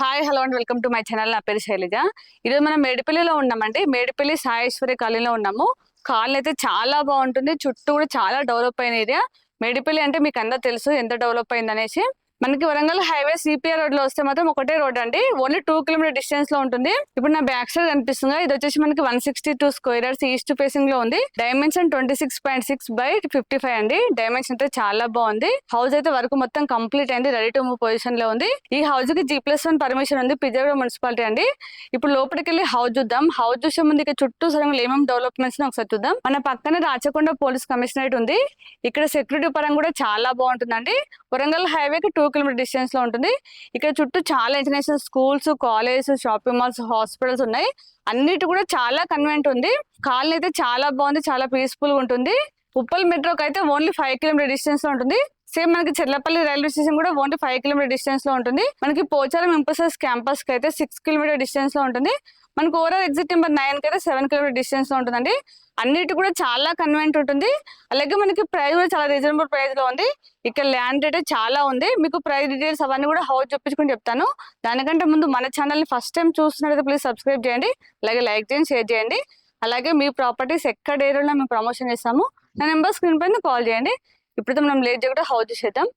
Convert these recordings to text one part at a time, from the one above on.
Hi hello and welcome to my channel. నా పేరు శైలజ. ఈరోజు మనం మేడిపల్లిలో ఉన్నామండి మేడిపల్లి సాయేశ్వరి కాలనీలో ఉన్నాము. కాలనీ అయితే చాలా బాగుంటుంది. చుట్టూ కూడా చాలా డెవలప్ అయిన ఏరియా. మేడిపల్లి అంటే మీకు అందరూ తెలుసు ఎంత డెవలప్ అయింది అనేసి మనకి వరంగల్ హైవే సిపిఆర్ రోడ్లో వస్తే మాత్రం ఒకటే రోడ్ అండి. ఓన్లీ టూ కిలోమీటర్ డిస్టెన్స్లో ఉంటుంది. ఇప్పుడు నా బ్యాక్ సైడ్ కనిపిస్తుంది ఇది వచ్చేసి మనకి one sixty two squares east ఫేసింగ్లో ఉంది. Dimension twenty six point six by fifty five అండి. డైమెన్షన్ అయితే చాలా బాగుంది. హౌస్ అయితే వర్క్ మొత్తం కంప్లీట్ అయింది. రెడీ టు మూవ్ పొజిషన్లో ఉంది. ఈ హౌస్కి జీ ప్లస్ వన్ పర్మిషన్ ఉంది. పిజాగూడ మున్సిపాలిటీ అండి. ఇప్పుడు లోపలికి వెళ్ళి హౌస్ చూద్దాం. హౌస్ చూసే ముందు ఇక్కడ చుట్టూ సరంగా ఏమేమి డెవలప్మెంట్స్ ఒకసారి చూద్దాం. మన పక్కన రాచకొండ పోలీస్ కమిషనరేట్ ఉంది. ఇక్కడ సెక్యూరిటీ పరంగా కూడా చాలా బాగుంటుందండి. వరంగల్ హైవేకి టూ కిలోమీటర్ డిస్టెన్స్లో ఉంటుంది. ఇక్కడ చుట్టూ చాలా international schools colleges shopping malls hospitals ఉన్నాయి. అన్నిటి కూడా చాలా కన్వెంట్ ఉంది. కాలనీ అయితే చాలా బాగుంది చాలా పీస్ఫుల్గా ఉంటుంది. ఉప్పల్ మెట్రోకి అయితే ఓన్లీ ఫైవ్ కిలోమీటర్ డిస్టెన్స్లో ఉంటుంది. సేమ్ మనకి చెర్లపల్లి రైల్వే స్టేషన్ కూడా ఓన్లీ ఫైవ్ కిలోమీటర్ డిస్టెన్స్లో ఉంటుంది. మనకి పోచారం ఇంపసెస్ క్యాంపస్కి అయితే సిక్స్ కిలోమీటర్ డిస్టెన్స్లో ఉంటుంది. మనకు ఓవరాల్ ఎగ్జిట్ నెంబర్ నైన్ కదా అయితే సెవెన్ కిలోమీటర్ డిస్టెన్స్లో ఉంటుందండి. అన్నిటి కూడా చాలా కన్వెంట్ ఉంటుంది. అలాగే మనకి ప్రైస్ కూడా చాలా రీజనబుల్ ప్రైస్లో ఉంది. ఇక్కడ ల్యాండ్ రేట్ చాలా ఉంది. మీకు ప్రైస్ డీటెయిల్స్ అవన్నీ కూడా హౌస్ చూపించుకుని చెప్తాను. దానికంటే ముందు మన ఛానల్ని ఫస్ట్ టైం చూస్తున్నట్లయితే ప్లీజ్ సబ్స్క్రైబ్ చేయండి. అలాగే లైక్ చేయండి షేర్ చేయండి. అలాగే మీ ప్రాపర్టీస్ ఎక్కడ ఏరియాలో మేము ప్రమోషన్ చేస్తాము. నా నెంబర్ స్క్రీన్ పైన కాల్ చేయండి. ఇప్పుడైతే మనం లేట్ చేయకుండా హౌస్ చేద్దాం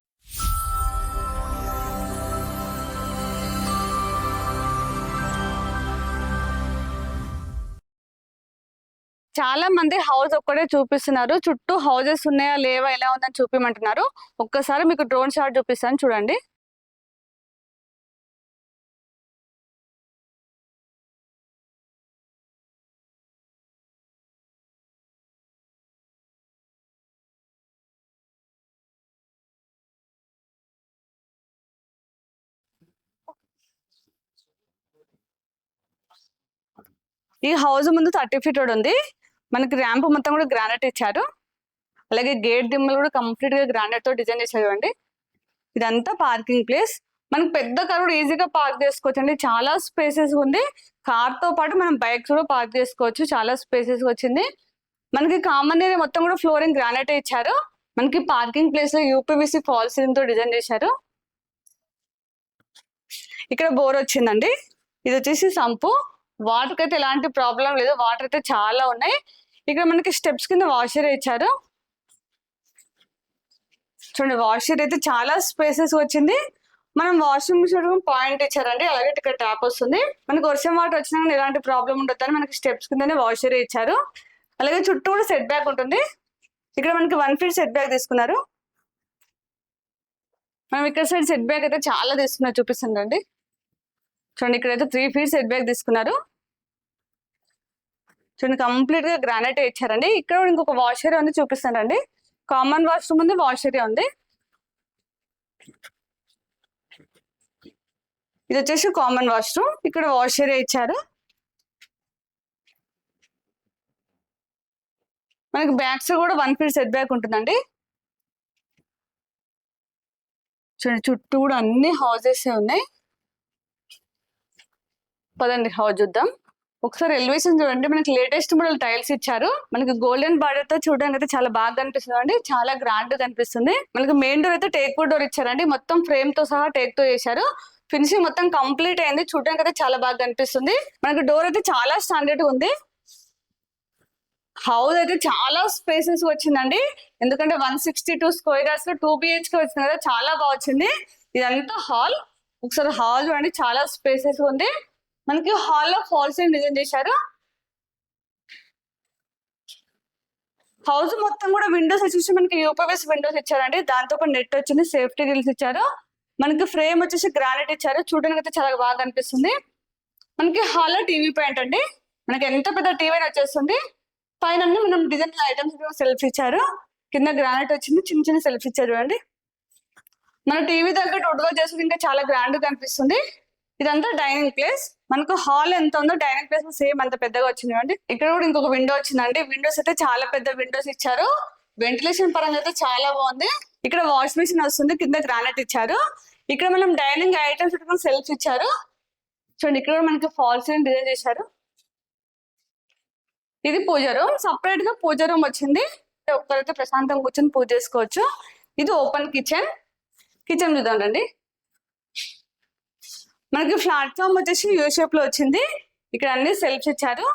చాలా మంది హౌస్ ఒక్కడే చూపిస్తున్నారు. చుట్టూ హౌజెస్ ఉన్నాయా? లేవా? ఎలా ఉందని చూపిమంటున్నారు. ఒక్కసారి మీకు డ్రోన్ షాట్ చూపిస్తాను. చూడండి. ఈ హౌస్ ముందు థర్టీ ఫీట్ ఉంది. మనకి ర్యాంప్ మొత్తం కూడా గ్రానైట్ ఇచ్చారు. అలాగే గేట్ దిమ్మలు కూడా కంప్లీట్గా గ్రానైట్తో డిజైన్ చేశారు అండి ఇదంతా పార్కింగ్ ప్లేస్. మనకి పెద్ద కార్ కూడా ఈజీగా పార్క్ చేసుకోవచ్చు అండి చాలా స్పేసెస్ ఉంది. కార్తో పాటు మనం బైక్స్ కూడా పార్క్ చేసుకోవచ్చు. చాలా స్పేసెస్ వచ్చింది. మనకి కామన్ ఏరియా మొత్తం కూడా ఫ్లోరింగ్ గ్రానైట్ ఇచ్చారు. మనకి పార్కింగ్ ప్లేస్లో యూపీవీసీ ఫాల్ సీలింగ్తో డిజైన్ చేశారు. ఇక్కడ బోర్ వచ్చిందండి. ఇది వచ్చేసి సంపు. వాటర్ అయితే ఎలాంటి ప్రాబ్లం లేదు. వాటర్ అయితే చాలా ఉన్నాయి. ఇక్కడ మనకి స్టెప్స్ కింద వాషర్ ఇచ్చారు చూడండి వాషర్ అయితే చాలా స్పేసెస్ వచ్చింది. మనం వాషింగ్ మిషన్ పాయింట్ ఇచ్చారండి అలాగే ఇక్కడ ట్యాప్ వస్తుంది. మనకి వర్షం వాటర్ వచ్చినా కానీ ఎలాంటి ప్రాబ్లం ఉండదు అని మనకి స్టెప్స్ కిందనే వాషర్ ఇచ్చారు అలాగే చుట్టూ కూడా సెట్ బ్యాక్ ఉంటుంది. ఇక్కడ మనకి వన్ ఫీట్ సెట్ బ్యాక్ తీసుకున్నారు. మనం ఇక్కడ సైడ్ సెట్ బ్యాక్ అయితే చాలా తీసుకున్నారు చూపిస్తుందండి చూడండి ఇక్కడైతే త్రీ ఫీట్ సెట్ బ్యాక్ తీసుకున్నారు. చూడండి కంప్లీట్గా గ్రానైట్ ఇచ్చారండి. ఇక్కడ కూడా ఇంకొక వాష్ ఏరియా ఉంది చూపిస్తానండి. కామన్ వాష్రూమ్ ఉంది వాష్ ఏరియా ఉంది. ఇది వచ్చేసి కామన్ వాష్రూమ్ ఇక్కడ వాష్ ఏరియా ఇచ్చారు. మనకి బ్యాక్స్ కూడా వన్ ఫీట్ సెట్ బ్యాక్ ఉంటుందండి. చూడండి చుట్టూ కూడా అన్ని హౌజెస్ ఉన్నాయి. పదండి హౌస్ చూద్దాం. ఒకసారి ఎలివేషన్ చూడండి. మనకి లేటెస్ట్ మోడల్ టైల్స్ ఇచ్చారు. మనకి గోల్డెన్ బార్డర్తో చూడడానికి అయితే చాలా బాగా కనిపిస్తుంది అండి. చాలా గ్రాండ్ కనిపిస్తుంది. మనకి మెయిన్ డోర్ అయితే టేక్ వుడ్ డోర్ ఇచ్చారండి. మొత్తం ఫ్రేమ్తో సహా టేక్తో చేశారు. ఫినిషింగ్ మొత్తం కంప్లీట్ అయింది. చూడడానికి అయితే చాలా బాగా కనిపిస్తుంది. మనకి డోర్ అయితే చాలా స్టాండర్డ్ ఉంది. హౌస్ అయితే చాలా స్పేసెస్ వచ్చిందండి. ఎందుకంటే వన్ సిక్స్టీ టూ స్క్వేర్ యార్డ్స్లో టూ బిహెచ్కే వచ్చింది కదా చాలా బాగా వచ్చింది. ఇదంతా హాల్ ఒకసారి హాల్ చూడండి. చాలా స్పేసెస్ ఉంది. మనకి హాల్లో ఫాల్స్ డిజైన్ చేశారు. హౌస్ మొత్తం కూడా విండోస్ వచ్చేసి మనకి యూపీఎస్ విండోస్ ఇచ్చారండి. దాంతో పాటు నెట్ వచ్చింది సేఫ్టీ గిల్స్ ఇచ్చారు. మనకి ఫ్రేమ్ వచ్చేసి గ్రానైట్ ఇచ్చారు. చూడడానికి అయితే చాలా బాగా కనిపిస్తుంది మనకి హాల్లో టీవీ పాయింట్ అండి. మనకి ఎంత పెద్ద టీవీ వచ్చేస్తుంది. పైన మనం డిజైన్ ఐటమ్స్ సెల్ఫ్ ఇచ్చారు. కింద గ్రానైట్ వచ్చింది చిన్న చిన్న సెల్ఫ్ ఇచ్చారు చూడండి. మన టీవీ దగ్గర టోటల్గా చేస్తుంది ఇంకా చాలా గ్రాండ్ కనిపిస్తుంది ఇదంతా డైనింగ్ ప్లేస్. మనకు హాల్ ఎంత ఉందో డైనింగ్ ప్లేస్ సేమ్ అంత పెద్దగా వచ్చింది అండి ఇక్కడ కూడా ఇంకొక విండో వచ్చిందండి. విండోస్ అయితే చాలా పెద్ద విండోస్ ఇచ్చారు. వెంటిలేషన్ పరంగా అయితే చాలా బాగుంది. ఇక్కడ వాష్ మిషన్ వస్తుంది కింద గ్రానైట్ ఇచ్చారు. ఇక్కడ మనం డైనింగ్ ఐటమ్స్ పెట్టుకుని సెల్ఫ్ ఇచ్చారు. చూడండి ఇక్కడ కూడా మనకి ఫాల్స్ డిజైన్ చేశారు. ఇది పూజ రూమ్. సపరేట్గా పూజ రూమ్ వచ్చింది. ఒక్కరైతే ప్రశాంతంగా కూర్చొని పూజ చేసుకోవచ్చు. ఇది ఓపెన్ కిచెన్. కిచెన్ చూద్దాం రండి. మనకి ప్లాట్ఫామ్ వచ్చేసి యూ షేప్లో వచ్చింది. ఇక్కడ అన్ని సెల్ఫ్స్ ఇచ్చారు.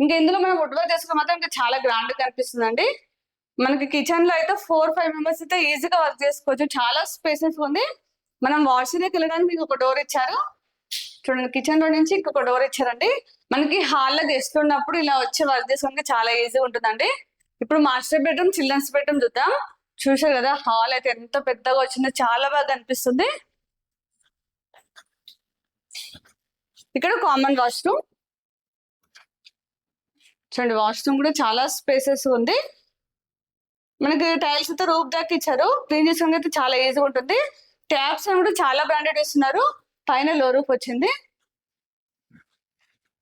ఇంకా ఇందులో మనం వుడ్ వర్క్ చేసుకుని మాత్రం ఇంకా చాలా గ్రాండ్ కనిపిస్తుంది అండి మనకి కిచెన్లో అయితే ఫోర్ ఫైవ్ మెంబర్స్ అయితే ఈజీగా వర్క్ చేసుకోవచ్చు. చాలా స్పేసెస్ ఉంది. మనం వాష్రూమ్కి వెళ్ళడానికి మీకు ఒక డోర్ ఇచ్చారు. చూడండి కిచెన్లో నుంచి ఇంకొక డోర్ ఇచ్చారండి. మనకి హాల్లో గెస్ట్ ఉన్నప్పుడు ఇలా వచ్చి వర్క్ చేసుకోవడానికి చాలా ఈజీగా ఉంటుందండి. ఇప్పుడు మాస్టర్ బెడ్రూమ్ చిల్డ్రన్స్ బెడ్రూమ్ చూద్దాం. చూసారు కదా హాల్ అయితే ఎంత పెద్దగా వచ్చిందో చాలా బాగా అనిపిస్తుంది ఇక్కడ కామన్ వాష్రూమ్ చూడండి వాష్రూమ్ కూడా చాలా స్పేసెస్ ఉంది. మనకి టైల్స్ అయితే రూప్ దాకా ఇచ్చారు. క్లీన్ చేసుకోవడానికి అయితే చాలా ఈజీగా ఉంటుంది. ట్యాప్స్ అని కూడా చాలా బ్రాండెడ్ ఇస్తున్నారు పైన లో రూప్ వచ్చింది.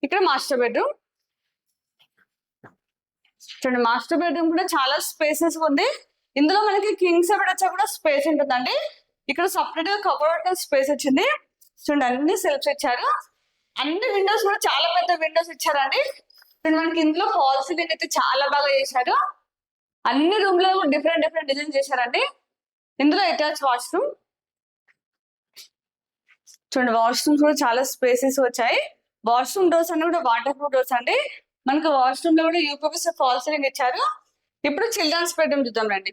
ఇక్కడ మాస్టర్ బెడ్రూమ్ చూడండి మాస్టర్ బెడ్రూమ్ కూడా చాలా స్పేసెస్ ఉంది. ఇందులో మనకి కింగ్స్ సెవెడ్ వచ్చా కూడా స్పేస్ ఉంటుందండి. ఇక్కడ సపరేట్గా కబోర్డ్ స్పేస్ వచ్చింది. చూడండి అన్ని సెల్ఫ్స్ ఇచ్చారు. అన్ని విండోస్ కూడా చాలా పెద్ద విండోస్ ఇచ్చారండి. మనకి ఇందులో హాల్ సీలింగ్ అయితే చాలా బాగా చేశారు. అన్ని రూమ్లో డిఫరెంట్ డిఫరెంట్ డిజైన్ చేశారండి. ఇందులో అటాచ్ వాష్రూమ్ చూడండి వాష్రూమ్స్ కూడా చాలా స్పేసెస్ వచ్చాయి. వాష్రూమ్ డోర్స్ అన్ని కూడా వాటర్ ప్రూఫ్ డోర్స్ అండి. మనకి వాష్రూమ్లో కూడా యూపీఎస్ ఫాల్ సీలింగ్ ఇచ్చారు. ఇప్పుడు చిల్డ్రన్స్ బెడ్రూమ్ చూద్దాం రండి.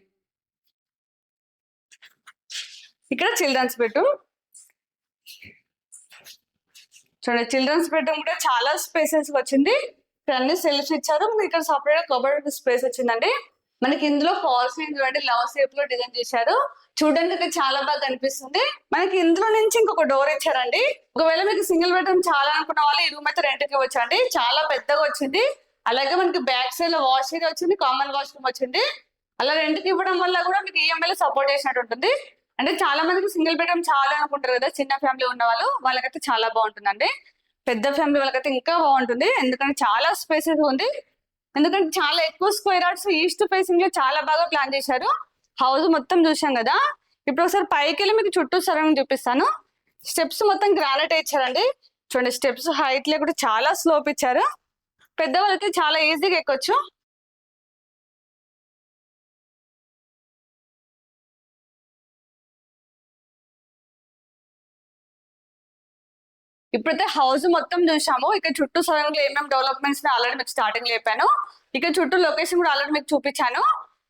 ఇక్కడ చిల్డ్రన్స్ బెడ్రూమ్ చూడండి చిల్డ్రన్స్ బెడ్రూమ్ కూడా చాలా స్పేసెస్ వచ్చింది. ఇక్కడ అన్ని సెల్ఫ్ ఇచ్చారు మనకి ఇక్కడ సపరేట్ కబర్డ్ స్పేస్ వచ్చిందండి. మనకి ఇందులో ఫాల్స్ చూడండి లవ్ షేప్లో డిజైన్ చేశారు. చూడడానికి అయితే చాలా బాగా కనిపిస్తుంది. మనకి ఇందులో నుంచి ఇంకొక డోర్ ఇచ్చారండి. ఒకవేళ మీకు సింగిల్ బెడ్రూమ్ చాలా అనుకున్న వాళ్ళు ఈ రూమ్ అయితే రెంట్కి వచ్చండి చాలా పెద్దగా వచ్చింది. అలాగే మనకి బ్యాక్ సైడ్లో వాష్ ఏరియా వచ్చింది కామన్ వాష్రూమ్ వచ్చింది. అలా రెంట్కి ఇవ్వడం వల్ల కూడా మీకు ఈఎంఐలో సపోర్ట్ చేసినట్టు ఉంటుంది. అంటే చాలా మందికి సింగిల్ బెడ్రూమ్ చాలా అనుకుంటారు కదా చిన్న ఫ్యామిలీ ఉన్న వాళ్ళు వాళ్ళకైతే చాలా బాగుంటుందండి. పెద్ద ఫ్యామిలీ వాళ్ళకైతే ఇంకా బాగుంటుంది. ఎందుకంటే చాలా స్పేసెస్ ఉంది. ఎందుకంటే చాలా ఎక్కువ స్క్వేర్ యార్డ్స్ ఈస్ట్ ఫేసింగ్లో చాలా బాగా ప్లాన్ చేశారు. హౌస్ మొత్తం చూసాం కదా. ఇప్పుడు ఒకసారి పైకి వెళ్ళి మీకు చుట్టూ సరౌండింగ్ చూపిస్తాను. స్టెప్స్ మొత్తం గ్రానైట్ ఇచ్చారండి. చూడండి స్టెప్స్ హైట్లో కూడా చాలా స్లోప్ ఇచ్చారు. పెద్దవాళ్ళకి చాలా ఈజీగా ఎక్కొచ్చు. ఇప్పుడైతే హౌస్ మొత్తం చూసాము ఇక చుట్టూ సడన్ ఏమేమి డెవలప్మెంట్స్ ఆల్రెడీ మీకు స్టార్టింగ్ లేపాను ఇక చుట్టూ లొకేషన్ కూడా ఆల్రెడీ మీకు చూపించాను.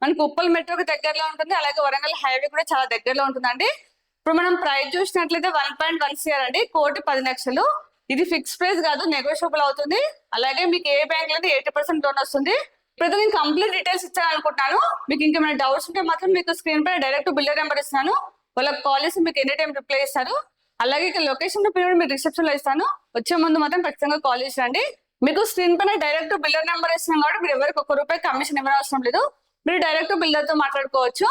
మనకి ఉప్పల్ మెట్రోకి దగ్గరలో ఉంటుంది. అలాగే వరంగల్ హైవే కూడా చాలా దగ్గరలో ఉంటుందండి. ఇప్పుడు మనం ప్రైస్ చూసినట్లయితే వన్ పాయింట్ వన్ సిఆర్ అండి. కోటి పది లక్షలు. ఇది ఫిక్స్ ప్రైస్ కాదు నెగోషియబుల్ అవుతుంది. అలాగే మీకు ఏ బ్యాంక్లో ఎయిటీ పర్సెంట్ లోన్ వస్తుంది. ఇప్పుడు నేను కంప్లీట్ డీటెయిల్స్ ఇచ్చాను అనుకుంటున్నాను మీకు ఇంకేమైనా డౌట్స్ ఉంటే మాత్రం మీకు స్క్రీన్ పై డైరెక్ట్ బిల్డర్ నెంబర్ ఇస్తాను. వాళ్ళకి కాల్ చేసి మీకు ఎనీ టైం రిప్లై ఇస్తారు. అలాగే ఇక్కడ లొకేషన్ పేరు మీరు రిసెప్షన్లో ఇస్తాను. వచ్చే ముందు మాత్రం ఖచ్చితంగా కాల్ చేసి రండి మీకు స్క్రీన్ పైన డైరెక్ట్ బిల్లర్ నెంబర్ ఇస్తున్నాం కాబట్టి మీరు ఎవరికి ఒక్క రూపాయి కమిషన్ ఇవ్వడం అవసరం లేదు. మీరు డైరెక్ట్ బిల్లర్తో మాట్లాడుకోవచ్చు.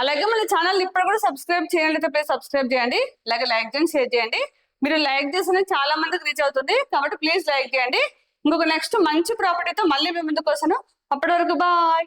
అలాగే మన ఛానల్ ఇప్పుడు కూడా సబ్స్క్రైబ్ చేయండి ప్లీజ్ సబ్స్క్రైబ్ చేయండి. అలాగే లైక్ చేయండి షేర్ చేయండి. మీరు లైక్ చేస్తే చాలా మందికి రీచ్ అవుతుంది. కాబట్టి ప్లీజ్ లైక్ చేయండి. ఇంకొక నెక్స్ట్ మంచి ప్రాపర్టీతో మళ్ళీ మేము ముందుకు వస్తాను. అప్పటి వరకు బాయ్